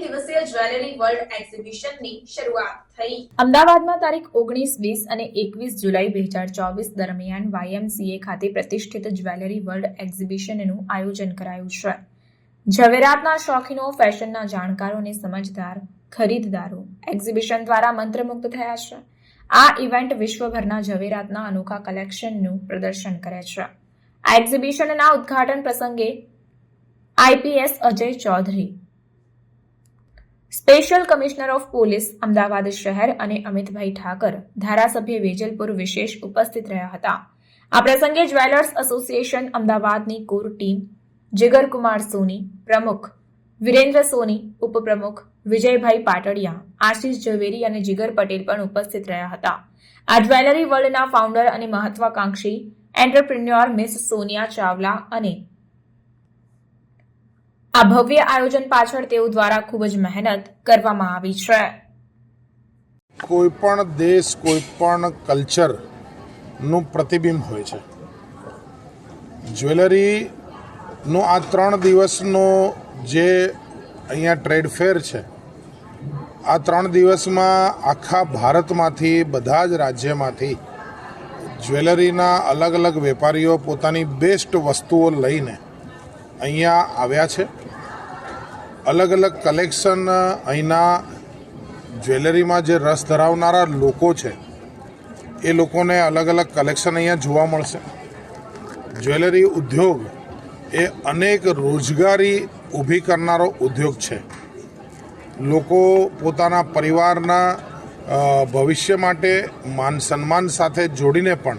Jewellery world એક્ઝિબિશનની શરૂઆત થઈ. અમદાવાદમાં તારીખ ઓગણીસ, વીસ અને એકવીસ જુલાઈ બે હજાર ચોવીસ દરમિયાન વાયએમસીએ ખાતે પ્રતિષ્ઠિત જ્વેલરી વર્લ્ડ એક્ઝિબિશનનું આયોજન કરાયું છે. ઝવેરાતના શોખીનો, ફેશનના જાણકારો અને સમજદાર, ખરીદદારો એક્ઝિબિશન દ્વારા મંત્રમુગ્ધ થયા છે. આ ઇવેન્ટ વિશ્વભરના ઝવેરાતના અનોખા કલેક્શનનું પ્રદર્શન કરે છે. આ એક્ઝિબિશનના ઉદ્ઘાટન પ્રસંગે IPS Ajay Chaudhary special commissioner of police Ahmedabad શહેર અને અમિતભાઈ ઠાકર ધારાસભ્ય વેજલપુર વિશેષ ઉપસ્થિત રહ્યા હતા. આ પ્રસંગે જ્વેલર્સ એસોસિએશન અમદાવાદની કોર ટીમ, જીગરકુમાર સોની પ્રમુખ, વિરેન્દ્ર સોની ઉપપ્રમુખ, વિજયભાઈ પાટડિયા, આશીષ ઝવેરી અને જીગર પટેલ પણ ઉપસ્થિત રહ્યા હતા. આ જ્વેલરી વર્લ્ડના ફાઉન્ડર અને મહત્વાકાંક્ષી એન્ટરપ્રિન્યોર મિસ સોનિયા ચાવલા અને આ ભવ્ય આયોજન પાછળ તેઓ દ્વારા ખૂબ જ મહેનત કરવામાં આવી છે. કોઈ પણ દેશ, કોઈ પણ કલ્ચરનું પ્રતિબિંબ હોય છે. જ્વેલરીનો આ ત્રણ દિવસનો જે અહીંયા ટ્રેડ ફેર છે, આ ત્રણ દિવસમાં આખા ભારતમાંથી, બધા જ રાજ્યમાંથી જ્વેલરીના અલગ અલગ વેપારીઓ પોતાની બેસ્ટ વસ્તુઓ લઈને અહીંયા આવ્યા છે. અલગ અલગ કલેક્શન અહીંના જ્વેલરીમાં જે રસ ધરાવનારા લોકો છે, એ લોકોને અલગ અલગ કલેક્શન અહીંયા જોવા મળશે. જ્વેલરી ઉદ્યોગ એ અનેક રોજગારી ઊભી કરનારો ઉદ્યોગ છે. લોકો પોતાના પરિવારના ભવિષ્ય માટે માન સન્માન સાથે જોડીને પણ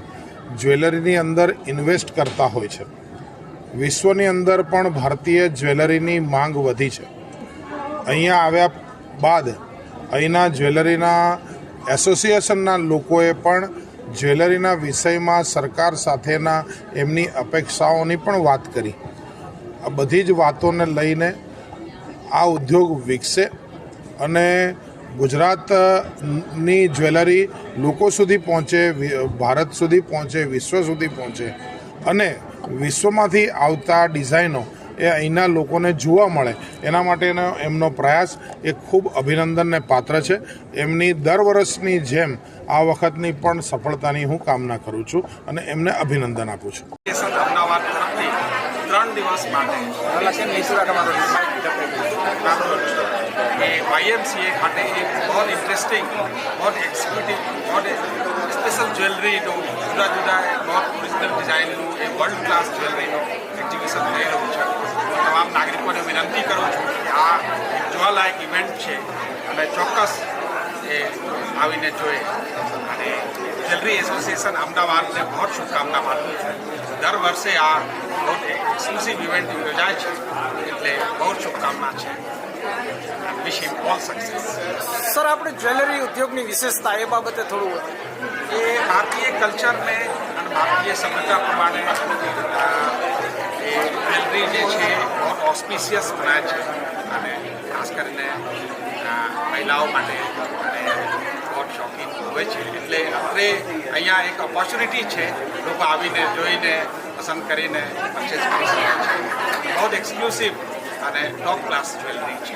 જ્વેલરીની અંદર ઇન્વેસ્ટ કરતા હોય છે. વિશ્વની અંદર પણ ભારતીય જ્વેલરીની માંગ વધી છે. અહીંયા આવ્યા બાદ અહીંના જ્વેલરીના એસોસિએશનના લોકોએ પણ જ્વેલરીના વિષયમાં સરકાર સાથેના એમની અપેક્ષાઓની પણ વાત કરી. આ બધી જ વાતોને લઈને આ ઉદ્યોગ વિકસે અને ગુજરાતની જ્વેલરી લોકો સુધી પહોંચે ભારત સુધી પહોંચે, વિશ્વ સુધી પહોંચે. અને વિશ્વમાંથી આવતા ડિઝાઇનો એ અહીંના લોકોને જોવા મળે. એના માટેનો એમનો પ્રયાસ એ ખૂબ અભિનંદનને પાત્ર છે. એમની દર વર્ષની જેમ આ વખતની પણ સફળતાની હું કામના કરું છું અને એમને અભિનંદન આપું છું. ત્રણ દિવસ માટે વાયએમસીએ ખાતે એક બહુ ઇન્ટરેસ્ટિંગ બહુ એક્ઝિક્યુટિવ બહુ સ્પેશિયલ જ્વેલરીનું જુદા જુદા બહુ ઓરિજિનલ ડિઝાઇનનું એ વર્લ્ડ ક્લાસ જ્વેલરીનું એક્ઝિબિશન થઈ રહ્યું છે તમામ નાગરિકોને વિનંતી કરું છું કે આ એક ઇવેન્ટ છે. અને ચોક્કસ એ આવીને જોઈએ. અને જ્વેલરી એસોસિએશન અમદાવાદને બહુ શુભકામના પાઠવું છું. દર વર્ષે આ બહુ એક્સક્લુસિવ ઇવેન્ટ યોજાય છે. એટલે બહુ શુભકામના છે. Wish him all success sir આપણે જ્વેલરી ઉદ્યોગની વિશેષતા એ બાબતે થોડું એ ભારતીય કલ્ચરને અને ભારતીય સભ્યતા પ્રમાણે અ, એ જ્વેલરી જે છે બહુ ઓસ્પિશિયસ છે અને ખાસ કરીને મહિલાઓ માટે અને બહુ શોખીન હોય છે. એટલે આપણે અહીંયા એક ઓપોર્ચ્યુનિટી છે, લોકો આવીને જોઈને, પસંદ કરીને પરચેસ કરી શકે છે. બહુ એક્સક્લુસિવ અને ટોપ ક્લાસ જ્વેલરી છે.